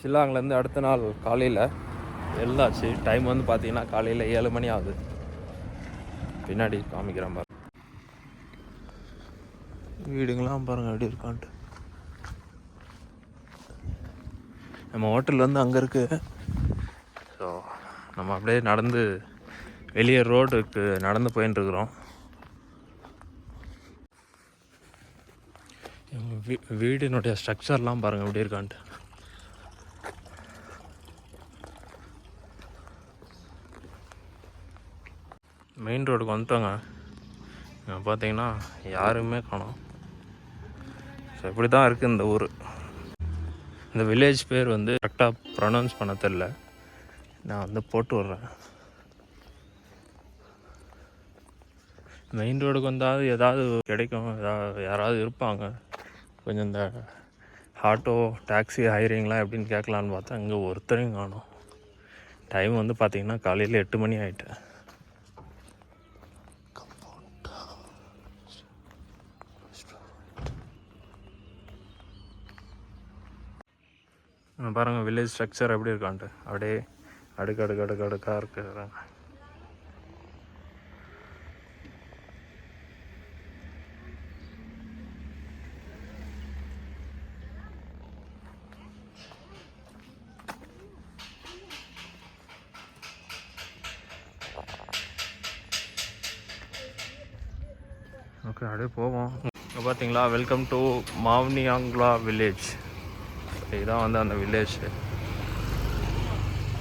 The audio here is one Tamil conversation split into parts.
ஷில்லாங்லேருந்து அடுத்த நாள் காலையில் எழுந்தாச்சு டைம் வந்து பார்த்தீங்கன்னா காலையில் ஏழு மணி ஆகுது. பின்னாடி காமிக்கிறேன் பாரு. வீடுங்களாம் பாருங்கள் எப்படி இருக்கான்ட்டு. நம்ம ஹோட்டல் வந்து அங்கே இருக்குது ஸோ நம்ம அப்படியே நடந்து வெளியே ரோடுக்கு நடந்து வீ- வீடினுடைய ஸ்ட்ரக்சர்லாம் பாருங்கள் எப்படி இருக்கான்ட்டு. மெயின் ரோடுக்கு வந்துட்டோங்க. பார்த்தீங்கன்னா யாருமே காணோம். ஸோ இப்படி தான் இருக்குது இந்த ஊர். இந்த வில்லேஜ் பேர் வந்து கரெக்டாக ப்ரொனவுன்ஸ் பண்ண தெரில நான் வந்து போட்டு விட்றேன். மெயின் ரோடுக்கு வந்தாவது ஏதாவது கிடைக்கும். ஏதாவது யாராவது இருப்பாங்க. கொஞ்சம் இந்த ஆட்டோ டாக்ஸி ஹைரிங்லாம் எப்படின்னு கேட்கலான்னு பார்த்தா இங்கே ஒருத்தரையும் காணும். டைம் வந்து பார்த்திங்கன்னா காலையில் எட்டு மணி ஆகிட்டு பாருங்கள் வில்லேஜ் ஸ்ட்ரக்சர் எப்படி இருக்கான்ட்டு. அப்படியே அடுக்கு அடுக்கு அடுக்கு அடுக்காக இருக்கு ஓகே அப்படியே போவோம். இங்கே பார்த்தீங்களா வெல்கம் டு மாவ்னியாங்லா வில்லேஜ் இதுதான் வந்து அந்த வில்லேஜ்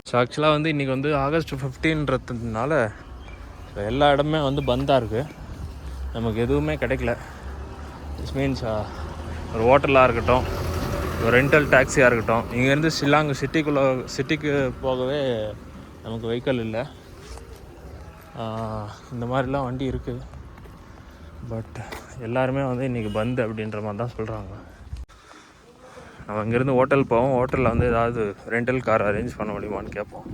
ஸோ ஆக்சுவலாக வந்து இன்றைக்கி வந்து ஆகஸ்ட் ஃபிஃப்டீன்றதுனால எல்லா இடமே வந்து பந்தாக இருக்குது நமக்கு எதுவுமே கிடைக்கல. இட்ஸ் மீன்ஸ் uh, ஒரு ஹோட்டலாக இருக்கட்டும் ஒரு ரெண்டல் டாக்ஸியாக இருக்கட்டும் இங்கேருந்து ஷில்லாங் சிட்டிக்குள்ளே சிட்டிக்கு போகவே நமக்கு வெஹிக்கல் இல்லை. Uh, இந்த மாதிரிலாம் வண்டி இருக்குது. பட் எல்லாருமே வந்து இன்றைக்கி பந்து அப்படின்ற மாதிரி தான் சொல்கிறாங்க நம்ம இங்கேருந்து ஹோட்டல் போவோம். ஹோட்டலில் வந்து ஏதாவது ரெண்டல் கார் அரேஞ்ச் பண்ண முடியுமான்னு கேட்போம்.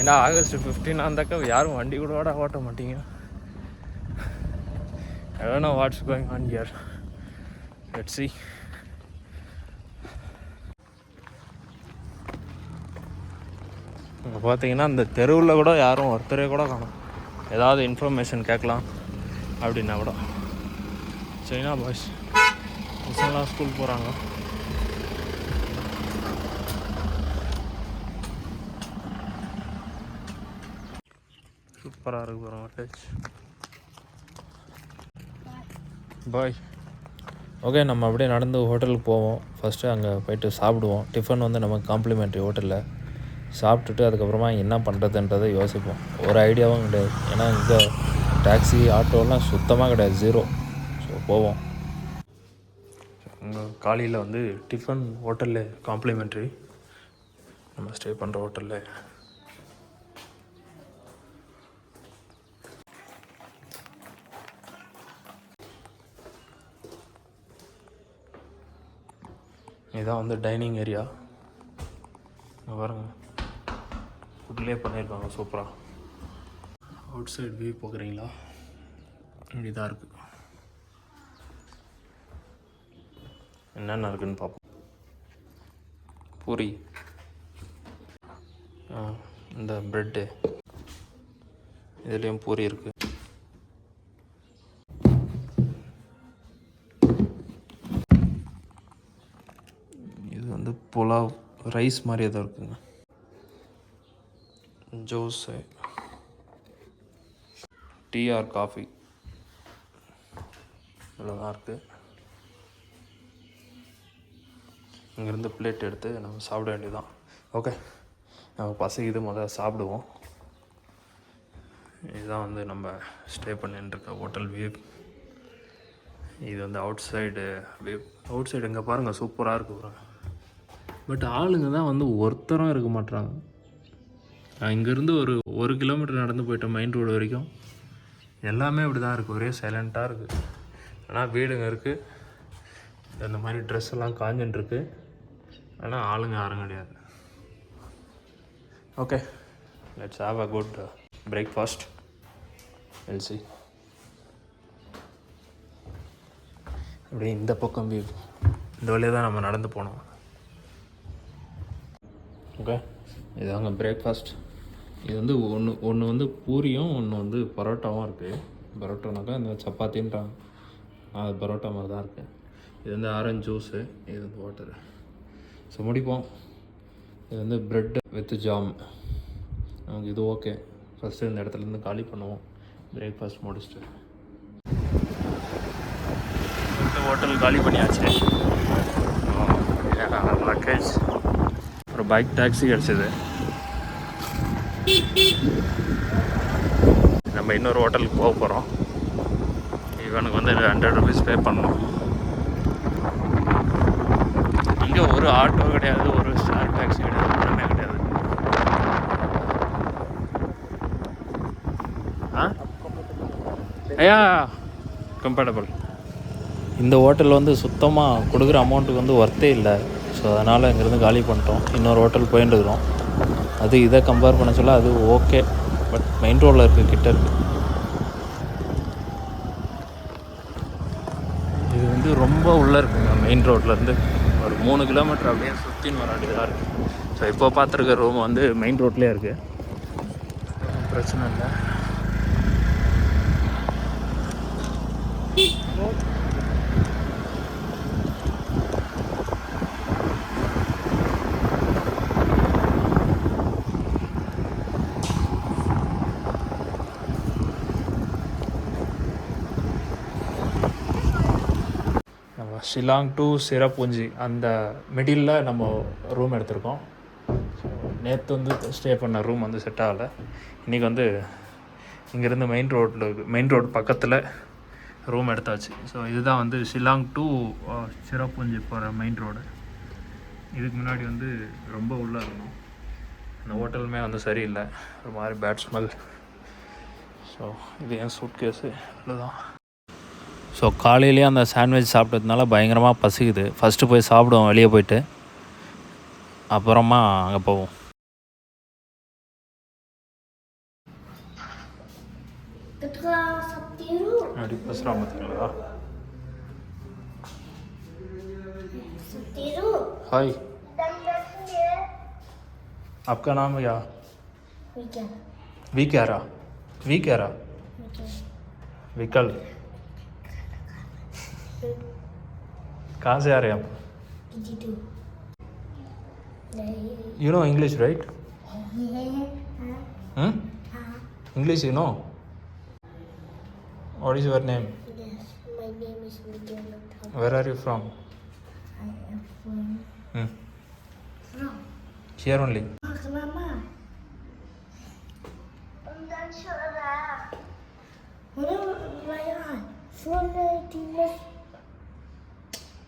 ஏன்னா ஆகஸ்ட் ஃபிஃப்டீன் ஆந்தாக்கா யாரும் வண்டி கூட ஓட ஓட்ட மாட்டீங்க. I what's going on here on சி இங்கே பார்த்தீங்கன்னா இந்த தெருவில் கூட யாரும் ஒருத்தரே கூட காணும். ஏதாவது இன்ஃபர்மேஷன் கேட்கலாம். அப்படின்னா கூட. China boys. பசங்களாம் ஸ்கூல் போகிறாங்க சூப்பராக இருக்கு பாருங்க டச் பாய். ஓகே நம்ம அப்படியே நடந்து ஹோட்டலுக்கு போவோம். ஃபஸ்ட்டு அங்கே போயிட்டு சாப்பிடுவோம். டிஃபன் வந்து நமக்கு காம்ப்ளிமெண்ட்ரி ஹோட்டலில் சாப்பிட்டுட்டு அதுக்கப்புறமா என்ன பண்ணுறதுன்றதை யோசிப்போம். ஒரு ஐடியாவும் கிடையாது. ஏன்னா இங்கே டாக்ஸி ஆட்டோலாம் சுத்தமாக கிடையாது. ஜீரோ போவோம். அங்கே காலையில் வந்து டிஃபன் ஹோட்டலில் காம்ப்ளிமெண்ட்ரி நம்ம ஸ்டே பண்ணுற ஹோட்டலில் இதான் வந்து டைனிங் ஏரியா இங்க பாருங்க. ஃபுட்லேயே பண்ணியிருக்காங்க சூப்பராக அவுட் சைட் வியூ பார்க்குறீங்களா? இப்படி தான் இருக்குது என்னென்ன இருக்குன்னு பார்ப்போம். பூரி. இந்த ப்ரெட்டு. இதுலேயும் பூரி இருக்குது இது வந்து புலாவ் ரைஸ் மாதிரி ஏதோ இருக்குங்க. ஜோஸு. Tea or coffee. இவ்வளோதான் இருக்குது இங்கேருந்து பிளேட் எடுத்து நம்ம சாப்பிட வேண்டியதுதான். ஓகே நம்ம பசிக்குது முதல்ல சாப்பிடுவோம். இதுதான் வந்து நம்ம ஸ்டே பண்ணிட்டுருக்க ஹோட்டல் வியூ இது வந்து outside view outside இங்கே பாருங்கள் சூப்பராக இருக்கு பாருங்க பட் ஆளுங்க தான் வந்து ஒருத்தரும் இருக்க மாட்றாங்க. நான் இங்கேருந்து ஒரு ஒரு கிலோமீட்டர் நடந்து போயிட்டேன் மெயின் ரோடு வரைக்கும் எல்லாமே இப்படி தான் இருக்குது ஒரே சைலண்ட்டாக இருக்குது ஆனால் வீடுங்க இருக்குது இந்த மாதிரி ட்ரெஸ் எல்லாம் காஞ்சுன்னு ஆனால் ஆளுங்க யாரும் கிடையாது. Okay let's have a good breakfast LC அப்படியே இந்த பக்கம் வியூ இந்த வழியாக தான் நம்ம நடந்து போனோம். ஓகே இதாங்க பிரேக்ஃபாஸ்ட் இது வந்து ஒன்று ஒன்று வந்து பூரியும் ஒன்று வந்து பரோட்டாவும் இருக்குது பரோட்டானாக்கா இந்த சப்பாத்தின்றாங்க. அது பரோட்டா மாதிரி தான் இருக்குது இது வந்து ஆரஞ்சு ஜூஸு இது வந்து வாட்டரு ஸோ முடிப்போம். இது வந்து ப்ரெட் வித் ஜாம் நமக்கு இது ஓகே ஃபஸ்ட்டு இந்த இடத்துலேருந்து காலி பண்ணுவோம். பிரேக்ஃபாஸ்ட் முடிச்சுட்டு. ஹோட்டல் காலி பண்ணியாச்சு. லக்கேஜ் ஒரு பைக் டாக்ஸி கிடச்சிது. நம்ம இன்னொரு ஹோட்டலுக்கு போக போகிறோம் இவனுக்கு வந்து ஹண்ட்ரட் ருபீஸ் பே பண்ணணும். இங்கே ஒரு ஆட்டோ கிடையாது ஒரு ஸ்டார் டாக்ஸி கிடையாது ஒன்றுமே கிடையாது. ஆ? ஐயா கம்ஃபர்டபுள் இந்த ஹோட்டல் வந்து சுத்தமாக கொடுக்குற அமௌண்ட்டுக்கு வந்து ஒர்த்தே இல்லை. ஸோ அதனால் இங்கேருந்து காலி பண்ணிட்டோம். இன்னொரு ஹோட்டல் போயிட்டுருக்குறோம் அது இதை கம்பேர் பண்ண சொல்ல அது ஓகே பட் மெயின் ரோடில் இருக்குது கிட்ட இருக்குது இது வந்து ரொம்ப உள்ளே இருக்குங்க மெயின் ரோட்லேருந்து மூணு கிலோமீட்டர் அப்படியே சுற்றின்னு வர வேண்டியதாக இருக்குது ஸோ இப்போ பார்த்துருக்க ரூம் வந்து மெயின் ரோட்லேயே இருக்குது பிரச்சனை இல்லை. ஷிலாங் டு சிரப்பூஞ்சி அந்த மிடில் நம்ம ரூம் எடுத்திருக்கோம். நேற்று வந்து ஸ்டே பண்ண ரூம் வந்து செட் ஆகலை. இன்றைக்கி வந்து இங்கேருந்து மெயின் ரோட்டில் மெயின் ரோடு பக்கத்தில் ரூம் எடுத்தாச்சு. ஸோ இதுதான் வந்து ஷிலாங் டு சிரப்பூஞ்சி போகிற மெயின் ரோடு இதுக்கு முன்னாடி வந்து ரொம்ப உள்ளே இருக்கணும் அந்த ஹோட்டலுமே வந்து சரியில்லை. ஒரு மாதிரி பேட் ஸ்மெல் ஸோ இது என் சூட் கேஸு அவ்வளோதான் ஸோ காலையிலேயே அந்த சாண்ட்விச் சாப்பிட்டதுனால பயங்கரமாக பசிக்குது ஃபஸ்ட்டு போய் சாப்பிடுவோம் வெளியே போயிட்டு அப்புறமா அங்கே போவோம் Ketika Sabtiru, அப்படி பேசுகிறான் பார்த்தீங்களா Sabtiru, हाय dan biasanya आपका नाम क्या weekend, वी क्या रहा वी क्या रहा weekend. विकल कहाँ से आ रहे हैं आप Gitu. Dari you know English right Hah? English you know what is your name Yes, my name is Widiana Tham. Where are you from I am from from. Here only Ah, kenapa?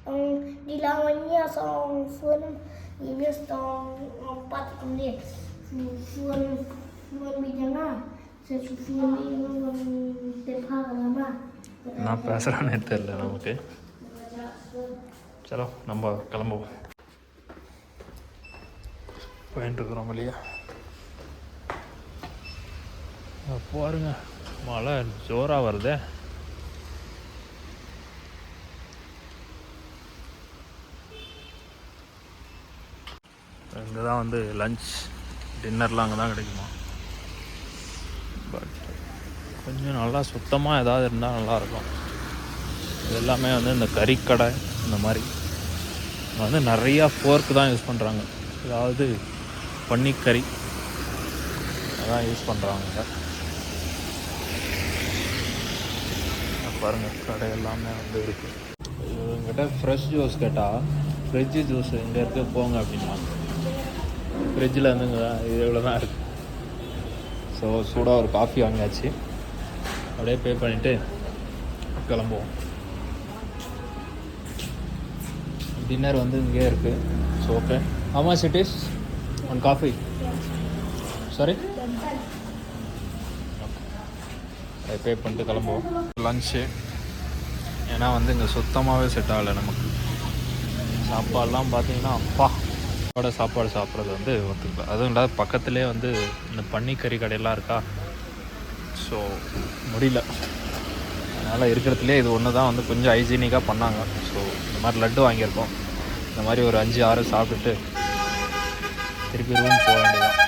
Dan suara. Mana perayaan? Suara dinas. Um, dilawannya song suara ini song empat kemudian suara suara bijana sesuatu yang tempah lama. நான் பேசுகிறானே தெரில நமக்கு சலோ நம்ம கிளம்புவோம் போயிட்டு இருக்கிறோம் வெளியே அங்க பாருங்க மழை ஜோராக வருதே இங்கே தான் வந்து லஞ்ச் டின்னர்லாம் அங்கே தான் கிடைக்குமா? பட் கொஞ்சம் நல்லா சுத்தமாக ஏதாவது இருந்தால் நல்லாயிருக்கும் இது எல்லாமே வந்து இந்த கறிக்கடை இந்த மாதிரி. வந்து நிறையா ஃபோர்க் தான் யூஸ் பண்ணுறாங்க அதாவது பன்னிக்கறி அதான் யூஸ் பண்ணுறாங்க பாருங்கள் கடை எல்லாமே வந்து இருக்குது இவங்ககிட்ட ஃப்ரெஷ் ஜூஸ் கேட்டால் ஃப்ரிட்ஜு ஜூஸ் இங்கே இருக்க போங்க அப்படின்னாங்க ஃப்ரிட்ஜில் வந்துங்க இது இவ்வளோ தான் இருக்குது ஸோ சூடாக ஒரு காஃபி வாங்கியாச்சு. அப்படியே பே பண்ணிவிட்டு கிளம்புவோம். டின்னர் வந்து இங்கே இருக்குது ஸோ ஓகே ஆமாம் சிட்டிஸ் ஒன் காஃபி சாரி அதை பே பண்ணிட்டு கிளம்புவோம். லன்ச்சு ஏன்னா வந்து இங்கே சுத்தமாகவே செட் ஆகலை நமக்கு. சாப்பாடெலாம் பார்த்தீங்கன்னா அப்பா. சாப்பாடு சாப்பாடு சாப்பிட்றது வந்து ஒத்துக்கல. அதுவும் இல்லாத பக்கத்துலேயே வந்து இந்த பன்னிக்கறி கடையெல்லாம் இருக்கா? ஸோ முடியல. அதனால் இருக்கிறதுலே இது ஒன்று தான் வந்து கொஞ்சம் ஹைஜீனிக்காக பண்ணாங்க. ஸோ இந்த மாதிரி லட்டு வாங்கியிருக்கோம். இந்த மாதிரி ஒரு அஞ்சு ஆறு சாப்பிட்டுட்டு திருப்பி ரூம் போக வேண்டியதான்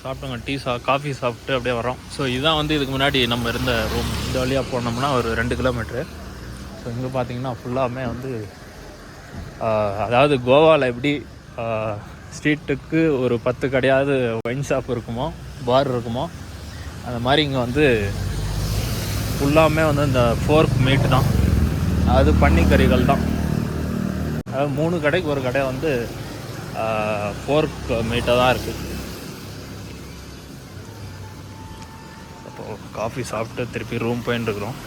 சாப்பிட்டோங்க டீ சா காஃபி சாப்பிட்டு அப்படியே வரோம் ஸோ இதுதான் வந்து இதுக்கு முன்னாடி நம்ம இருந்த ரூம் இந்த வழியாக போனோம்னா ஒரு ரெண்டு கிலோமீட்ரு ஸோ இங்கே பார்த்தீங்கன்னா ஃபுல்லாமே வந்து அதாவது கோவாவில் எப்படி ஸ்ட்ரீட்டுக்கு ஒரு பத்து கடையாவது ஒயின் ஷாப் இருக்குமோ பார் இருக்குமோ அந்த மாதிரி இங்கே வந்து ஃபுல்லாமே வந்து இந்த ஃபோர்க் மீட் தான். அது பன்னிக்கறிகள் தான். அதாவது மூணு கடைக்கு ஒரு கடை வந்து ஃபோர்க் மீட்டாக தான் இருக்குது அப்போது காஃபி சாப்பிட்டு திருப்பி ரூம் போயின்னு இருக்கிறோம்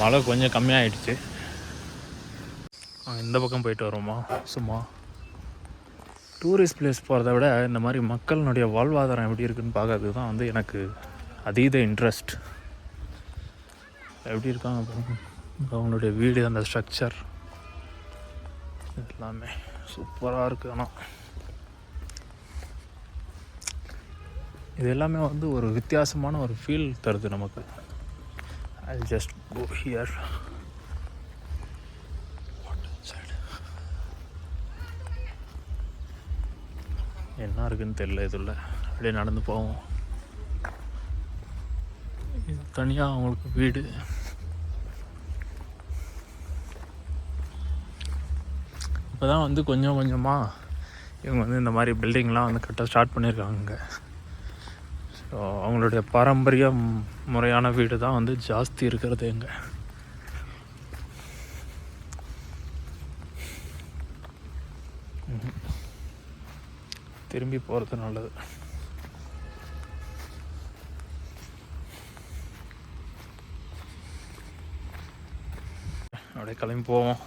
மழை கொஞ்சம் கம்மியாயிடுச்சு. இந்த பக்கம் போயிட்டு வரோமா சும்மா. டூரிஸ்ட் பிளேஸ் போகிறத விட இந்த மாதிரி மக்களினுடைய வாழ்வாதாரம் எப்படி இருக்குன்னு பார்க்கறது தான் வந்து எனக்கு அதீத இன்ட்ரெஸ்ட் எப்படி இருக்காங்க பாருங்க. அவங்களுடைய வீடு அந்த ஸ்ட்ரக்சர் எல்லாமே சூப்பராக இருக்குது ஆனால் இது எல்லாமே வந்து ஒரு வித்தியாசமான ஒரு ஃபீல் தருது நமக்கு. ஐ ஜஸ்ட் கோ ஹியர் என்ன இருக்குன்னு தெரியல இதில். அப்படியே நடந்து போவோம். இது தனியாக அவங்களுக்கு வீடு. இப்போ தான் வந்து கொஞ்சம் கொஞ்சமாக இவங்க வந்து இந்த மாதிரி பில்டிங்லாம் வந்து கட்ட ஸ்டார்ட் பண்ணியிருக்காங்க ஸோ அவங்களுடைய பாரம்பரிய முறையான வீடு தான் வந்து ஜாஸ்தி இருக்கிறது எங்கே திரும்பி போகிறது நல்லது. அப்படியே கிளம்பி போவோம்.